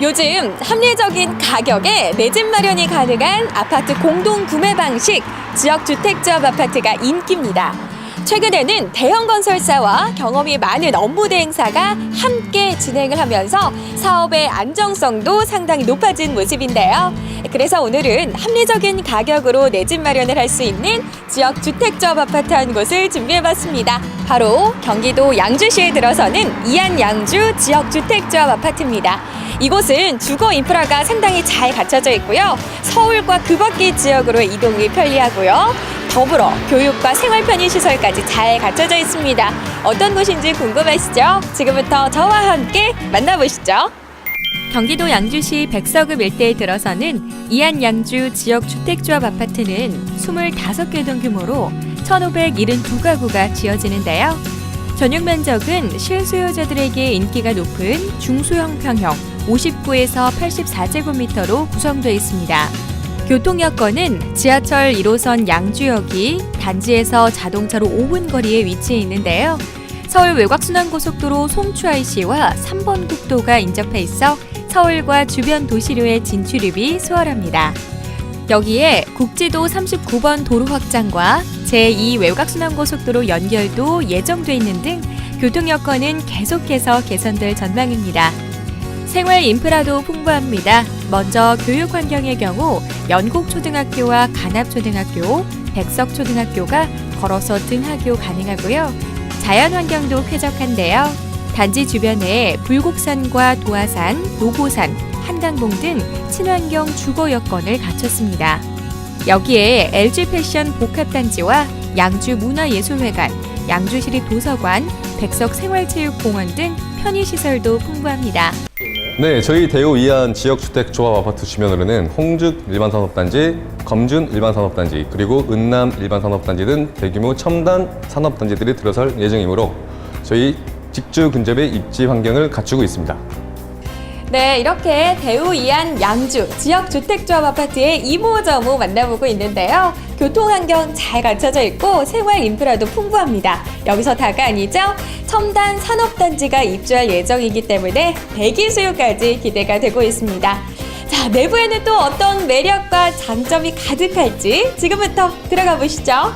요즘 합리적인 가격에 내집 마련이 가능한 아파트 공동 구매 방식 지역 주택조합 아파트가 인기입니다. 최근에는 대형 건설사와 경험이 많은 업무 대행사가 함께 진행을 하면서 사업의 안정성도 상당히 높아진 모습인데요. 그래서 오늘은 합리적인 가격으로 내 집 마련을 할 수 있는 지역 주택조합 아파트 한 곳을 준비해봤습니다. 바로 경기도 양주시에 들어서는 이안 양주 지역 주택조합 아파트입니다. 이곳은 주거 인프라가 상당히 잘 갖춰져 있고요. 서울과 그 밖의 지역으로 이동이 편리하고요. 더불어 교육과 생활 편의 시설까지 잘 갖춰져 있습니다. 어떤 곳인지 궁금하시죠? 지금부터 저와 함께 만나보시죠. 경기도 양주시 백서급 일대에 들어서는 이안 양주 지역 주택조합 아파트는 25개 동 규모로 1,572가구가 지어지는데요. 전용 면적은 실수요자들에게 인기가 높은 중소형 평형 59에서 84제곱미터로 구성되어 있습니다. 교통 여건은 지하철 1호선 양주역이 단지에서 자동차로 5분 거리에 위치해 있는데요. 서울 외곽순환고속도로 송추IC와 3번 국도가 인접해 있어 서울과 주변 도시로의 진출입이 수월합니다. 여기에 국지도 39번 도로 확장과 제2 외곽순환고속도로 연결도 예정돼 있는 등 교통 여건은 계속해서 개선될 전망입니다. 생활 인프라도 풍부합니다. 먼저 교육 환경의 경우 연곡초등학교와 간합초등학교, 백석초등학교가 걸어서 등하교 가능하고요. 자연 환경도 쾌적한데요. 단지 주변에 불곡산과 도화산, 노고산, 한강봉 등 친환경 주거 여건을 갖췄습니다. 여기에 LG 패션 복합단지와 양주 문화예술회관, 양주시립 도서관, 백석 생활체육공원 등 편의시설도 풍부합니다. 네, 저희 대우 이안 지역주택조합 아파트 주변으로는 홍죽 일반산업단지, 검준 일반산업단지, 그리고 은남 일반산업단지 등 대규모 첨단 산업단지들이 들어설 예정이므로 저희 직주 근접의 입지 환경을 갖추고 있습니다. 네, 이렇게 대우 이안 양주 지역 주택조합 아파트의 이모저모 만나보고 있는데요. 교통 환경 잘 갖춰져 있고 생활 인프라도 풍부합니다. 여기서 다가 아니죠? 첨단 산업단지가 입주할 예정이기 때문에 대기 수요까지 기대가 되고 있습니다. 자, 내부에는 또 어떤 매력과 장점이 가득할지 지금부터 들어가 보시죠.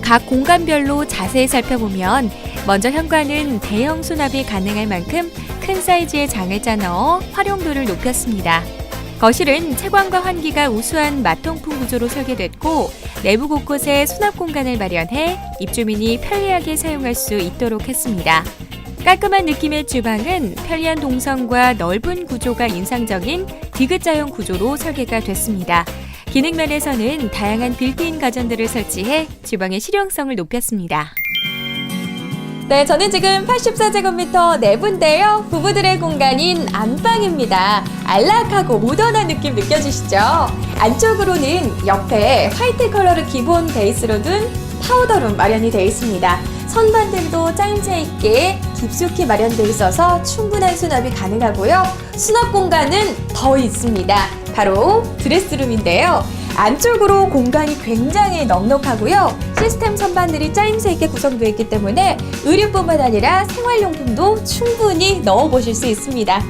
각 공간별로 자세히 살펴보면 먼저 현관은 대형 수납이 가능할 만큼 큰 사이즈의 장을 짜 넣어 활용도를 높였습니다. 거실은 채광과 환기가 우수한 마통풍 구조로 설계됐고 내부 곳곳에 수납 공간을 마련해 입주민이 편리하게 사용할 수 있도록 했습니다. 깔끔한 느낌의 주방은 편리한 동선과 넓은 구조가 인상적인 디귿자형 구조로 설계가 됐습니다. 기능 면에서는 다양한 빌트인 가전들을 설치해 주방의 실용성을 높였습니다. 네, 저는 지금 84제곱미터 내부인데요. 부부들의 공간인 안방입니다. 안락하고 모던한 느낌 느껴지시죠? 안쪽으로는 옆에 화이트 컬러를 기본 베이스로 둔 파우더룸 마련이 되어 있습니다. 선반들도 짜임새 있게 깊숙이 마련되어 있어서 충분한 수납이 가능하고요. 수납 공간은 더 있습니다. 바로 드레스룸인데요. 안쪽으로 공간이 굉장히 넉넉하고요. 시스템 선반들이 짜임새 있게 구성되어 있기 때문에 의류뿐만 아니라 생활용품도 충분히 넣어보실 수 있습니다.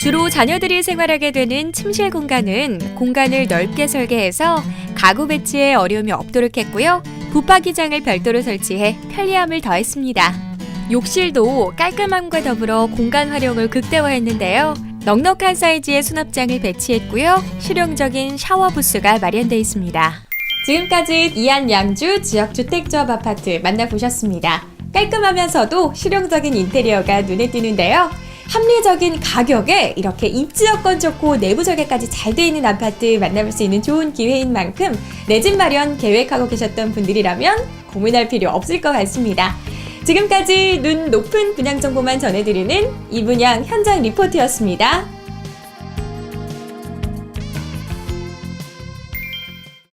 주로 자녀들이 생활하게 되는 침실 공간은 공간을 넓게 설계해서 가구 배치에 어려움이 없도록 했고요. 붙박이장을 별도로 설치해 편리함을 더했습니다. 욕실도 깔끔함과 더불어 공간 활용을 극대화했는데요. 넉넉한 사이즈의 수납장을 배치했고요. 실용적인 샤워 부스가 마련되어 있습니다. 지금까지 이안 양주 지역 주택조합 아파트 만나보셨습니다. 깔끔하면서도 실용적인 인테리어가 눈에 띄는데요. 합리적인 가격에 이렇게 입지 여건 좋고 내부 설계까지 잘 돼 있는 아파트 만나볼 수 있는 좋은 기회인 만큼 내 집 마련 계획하고 계셨던 분들이라면 고민할 필요 없을 것 같습니다. 지금까지 눈 높은 분양 정보만 전해드리는 이분양 현장 리포트였습니다.